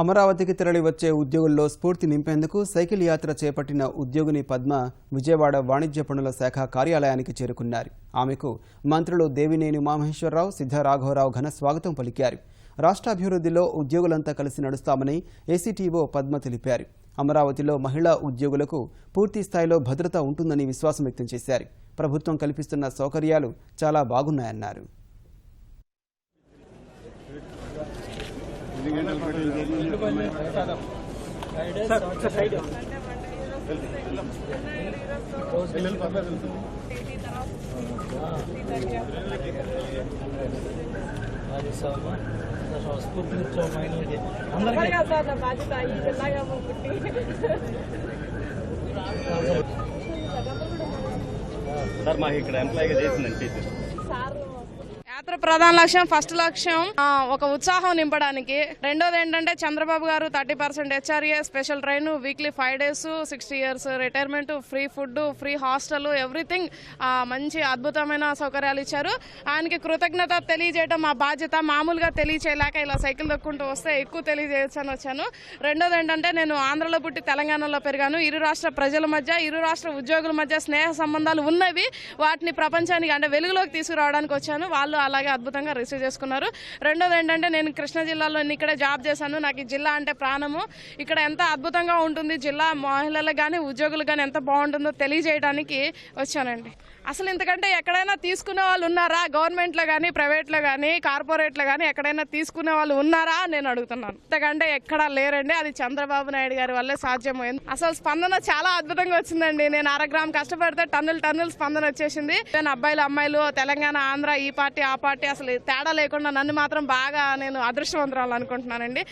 అమరావతికి తరలి వచ్చే ఉద్యోగుల్లో స్ఫూర్తి నింపేందుకు సైకిల్ యాత్ర చేపట్టిన ఉద్యోగిని పద్మ విజయవాడ వాణిజ్య పనుల శాఖ కార్యాలయానికి చేరుకున్నారు. ఆమెకు మంత్రులు దేవినేని ఉమామహేశ్వరరావు సిద్ధరాఘవరావు ఘన స్వాగతం పలికారు. రాష్ట్రాభివృద్ధిలో ఉద్యోగులంతా కలిసి నడుస్తామని ఏసీటీఓ పద్మ తెలిపారు. అమరావతిలో మహిళా ఉద్యోగులకు పూర్తి స్థాయిలో భద్రత ఉంటుందని విశ్వాసం వ్యక్తం చేశారు. ప్రభుత్వం కల్పిస్తున్న సౌకర్యాలు చాలా బాగున్నాయన్నారు. రాజస్వామి స్ఫూర్తినిచ్చావు మహిళలకి అందరికీ ఎవరిగా సార్ నా బాధ్యత ఈ జిల్లాగా పుట్టి సార్ మాకు ఇక్కడ ఎంప్లాయీగా చేసిందండి టీచర్ సార్ యాత్ర ప్రధాన లక్ష్యం ఫస్ట్ లక్ష్యం ఒక ఉత్సాహం నింపడానికి. రెండోది ఏంటంటే Chandrababu garu thirty percent HRA special train weekly five days sixty years retirement free food free hostel everything మంచి అద్భుతమైన సౌకర్యాలు ఇచ్చారు. ఆయనకి కృతజ్ఞత తెలియజేయడం మా బాధ్యత. మామూలుగా తెలియచేయలేక ఇలా సైకిల్ దొక్కుంటూ వస్తే ఎక్కువ తెలియజేయచ్చని వచ్చాను. రెండోది ఏంటంటే నేను ఆంధ్రలో పుట్టి తెలంగాణలో పెరిగాను. ఇరు రాష్ట్ర ప్రజల మధ్య ఇరు రాష్ట్ర ఉద్యోగుల మధ్య స్నేహ సంబంధాలు ఉన్నవి. వాటిని ప్రపంచానికి అంటే వెలుగులోకి తీసుకురావడానికి వచ్చాను. వాళ్ళు అలాగే అద్భుతంగా రిసీవ్ చేసుకున్నారు. రెండోది ఏంటంటే నేను కృష్ణా జిల్లాలో ఇక్కడే జాబ్ చేశాను. నాకు ఈ జిల్లా అంటే ప్రాణము. ఇక్కడ ఎంత అద్భుతంగా ఉంటుంది జిల్లా మహిళలకు కానీ ఉద్యోగులు కానీ ఎంత బాగుంటుందో తెలియజేయడానికి వచ్చానండి. అసలు ఇంతకంటే ఎక్కడైనా తీసుకునే వాళ్ళు ఉన్నారా? గవర్నమెంట్లో కానీ ప్రైవేట్లో కానీ కార్పొరేట్లో కానీ ఎక్కడైనా తీసుకునే వాళ్ళు ఉన్నారా నేను అడుగుతున్నాను. ఇంతకంటే ఎక్కడా లేరండి. అది చంద్రబాబు నాయుడు గారి వల్లే సాధ్యమైంది అసలు స్పందన చాలా అద్భుతంగా వచ్చిందండి. నేను అరగ్రామ్ కష్టపడితే టన్నులు టన్నులు స్పందన వచ్చేసింది. నేను అబ్బాయిలు అమ్మాయిలు తెలంగాణ ఆంధ్ర ఈ పార్టీ ఆ పార్టీ అసలు తేడా లేకుండా నన్ను మాత్రం బాగా నేను అదృష్టవంతురాలు అనుకుంటున్నానండి.